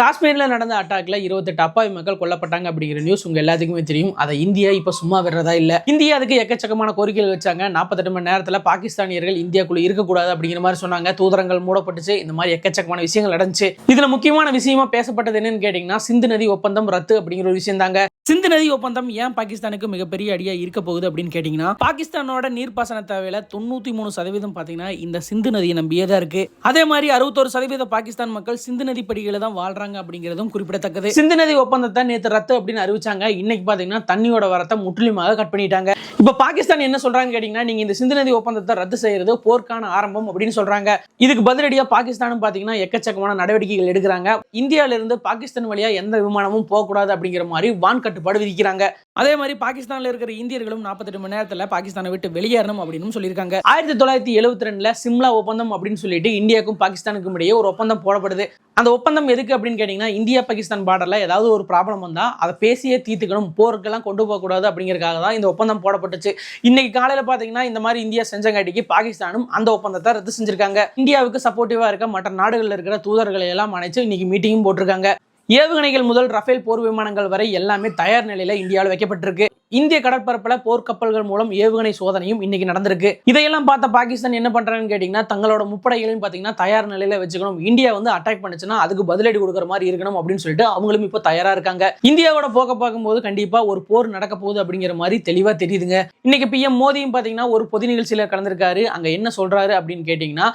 காஷ்மீர்ல நடந்த அட்டாக்ல இருபத்தெட்டு அப்பாவி மக்கள் கொல்லப்பட்டாங்க அப்படிங்கிற நியூஸ் உங்க எல்லாத்துக்குமே தெரியும். அதை இந்தியா இப்ப சும்மா விடுறதா இல்ல. இந்தியா அதுக்கு எக்கச்சக்கமான கோரிக்கைகள் வச்சாங்க. நாற்பத்தெட்டு மணி நேரத்துல பாகிஸ்தானியர்கள் இந்தியாக்குள்ள இருக்கக்கூடாது அப்படிங்கிற மாதிரி சொன்னாங்க. தூதரங்கள் மூடப்பட்டுச்சு. இந்த மாதிரி எக்கச்சக்கமான விஷயங்கள் நடந்துச்சு. இதுல முக்கியமான விஷயமா பேசப்பட்டது என்னன்னு கேட்டீங்கன்னா சிந்து நதி ஒப்பந்தம் ரத்து அப்படிங்கிற ஒரு விஷயம் தாங்க. சிந்து நதி ஒப்பந்தம் ஏன் பாகிஸ்தானுக்கு மிகப்பெரிய அடியா இருக்க போகுது அப்படின்னு கேட்டீங்கன்னா பாகிஸ்தானோட நீர்ப்பாசன தேவையில தொண்ணூத்தி மூணு சதவீதம் பாத்தீங்கன்னா இந்த சிந்து நதியை நம்பியே தான் இருக்கு. அதே மாதிரி அறுபத்தோரு சதவீத பாகிஸ்தான் மக்கள் சிந்து நதி படிகளை தான் வாழ்றாங்க அப்படிங்கிறதும் குறிப்பிடத்தக்கது. சிந்து நதி ஒப்பந்தத்தை நேற்று ரத்து அப்படின்னு அறிவிச்சாங்க. இன்னைக்கு பாத்தீங்கன்னா தண்ணியோட வரத்தை முற்றிலுமாக கட் பண்ணிட்டாங்க. இப்ப பாகிஸ்தான் என்ன சொல்றாங்க கேட்டீங்கன்னா நீங்க இந்த சிந்து நதி ஒப்பந்தத்தை ரத்து செய்யறது போர்க்கான ஆரம்பம் அப்படின்னு சொல்றாங்க. இதுக்கு பதிலடியா பாகிஸ்தானும் பாத்தீங்கன்னா எக்கச்சக்கமான நடவடிக்கைகள் எடுக்கிறாங்க. இந்தியாவிலிருந்து பாகிஸ்தான் வழியா எந்த விமானமும் போகக்கூடாது அப்படிங்கிற மாதிரி வான் கட்டுப்பாடு விதிக்கிறாங்க. அதே மாதிரி பாகிஸ்தான்ல இருக்கிற இந்தியர்களும் 48 மணி நேரத்தில் பாகிஸ்தானை விட்டு வெளியேறணும் அப்படின்னு சொல்லியிருக்காங்க. ஆயிரத்தி தொள்ளாயிரத்தி எழுபத்தி ரெண்டுல சிம்லா ஒப்பந்தம் அப்படின்னு சொல்லிட்டு இந்தியாவுக்கும் பாகிஸ்தானுக்கும் இடையே ஒரு ஒப்பந்தம் போடப்படுது. அந்த ஒப்பந்தம் எதுக்கு அப்படின்னு கேட்டிங்கன்னா இந்தியா பாகிஸ்தான் பார்டரில் ஏதாவது ஒரு ப்ராப்ளம் வந்தால் அதை பேசியே தீர்த்துக்கணும் போருக்கெல்லாம் கொண்டு போகக்கூடாது அப்படிங்கிறக்காக தான் இந்த ஒப்பந்தம் போடப்பட்டுச்சு. இன்னைக்கு காலையில் பார்த்தீங்கன்னா இந்த மாதிரி இந்தியா செஞ்சங்காட்டிக்கு பாகிஸ்தானும் அந்த ஒப்பந்தத்தை ரத்து செஞ்சிருக்காங்க. இந்தியாவுக்கு சப்போர்ட்டிவாக இருக்க மற்ற நாடுகளில் இருக்கிற தூதர்களை எல்லாம் அணைச்சு இன்னைக்கு மீட்டிங்கும் போட்டிருக்காங்க. ஏவுகணைகள் முதல் ரஃபேல் போர் விமானங்கள் வரை எல்லாமே தயார் நிலையில இந்தியாவில் வைக்கப்பட்டிருக்கு. இந்திய கடற்பரப்புல போர்க்கப்பல்கள் மூலம் ஏவுகணை சோதனையும் இன்னைக்கு நடந்திருக்கு. இதையெல்லாம் பார்த்த பாகிஸ்தான் என்ன பண்றாங்கன்னு கேட்டீங்கன்னா தங்களோட முப்படைகளையும் பாத்தீங்கன்னா தயார் நிலையில வச்சுக்கணும். இந்தியா வந்து அட்டாக் பண்ணுச்சுன்னா அதுக்கு பதிலடி கொடுக்குற மாதிரி இருக்கணும் அப்படின்னு சொல்லிட்டு அவங்களும் இப்போ தயாரா இருக்காங்க. இந்தியாவோட போக்க பார்க்கும்போது கண்டிப்பா ஒரு போர் நடக்க போகுது அப்படிங்கிற மாதிரி தெளிவா தெரியுதுங்க. இன்னைக்கு பிஎம் மோடியும் பாத்தீங்கன்னா ஒரு பொது நிகழ்ச்சியில கலந்திருக்காரு. அங்க என்ன சொல்றாரு அப்படின்னு கேட்டீங்கன்னா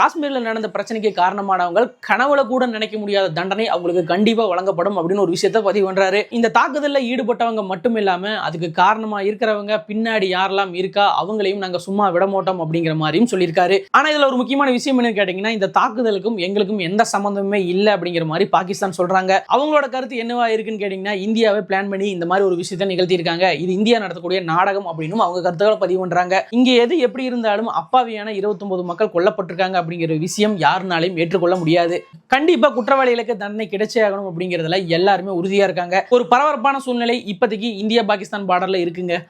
காஷ்மீர்ல நடந்த பிரச்சனைக்கு காரணமானவங்க கனவுல கூட நினைக்க முடியாத தண்டனை அவங்களுக்கு கண்டிப்பா வழங்கப்படும் அப்படின்னு ஒரு விஷயத்த பதிவு பண்றாரு. இந்த தாக்குதல்ல ஈடுபட்டவங்க மட்டும் இல்லாம அதுக்கு காரணமா இருக்கிறவங்க பின்னாடி யாரெல்லாம் இருக்கா அவங்களையும் நாங்க சும்மா விட மாட்டோம் அப்படிங்கிற மாதிரியும் சொல்லியிருக்காரு. ஆனா இதுல ஒரு முக்கியமான விஷயம் என்னன்னு கேட்டீங்கன்னா இந்த தாக்குதலுக்கும் எங்களுக்கும் எந்த சம்பந்தமுமே இல்லை அப்படிங்கிற மாதிரி பாகிஸ்தான் சொல்றாங்க. அவங்களோட கருத்து என்னவா இருக்குன்னு கேட்டீங்கன்னா இந்தியாவை பிளான் பண்ணி இந்த மாதிரி ஒரு விஷயத்தை நிகழ்த்தியிருக்காங்க. இது இந்தியா நடத்தக்கூடிய நாடகம் அப்படின்னு அவங்க கருத்துக்களை பதிவு பண்றாங்க. இங்க எது எப்படி இருந்தாலும் அப்பாவியான 29 மக்கள் கொல்லப்பட்டிருக்காங்க அப்படிங்கிற விஷயம் யாருனாலையும் ஏற்றுக்கொள்ள முடியாது. கண்டிப்பா குற்றவாளிகளுக்கு தண்டனை கிடைச்சே ஆகணும் அப்படிங்கிறதுல எல்லாருமே உறுதியா இருக்காங்க. ஒரு பரபரப்பான சூழ்நிலை இப்போதைக்கு இந்தியா பாகிஸ்தான் பார்டர்ல இருக்குங்க.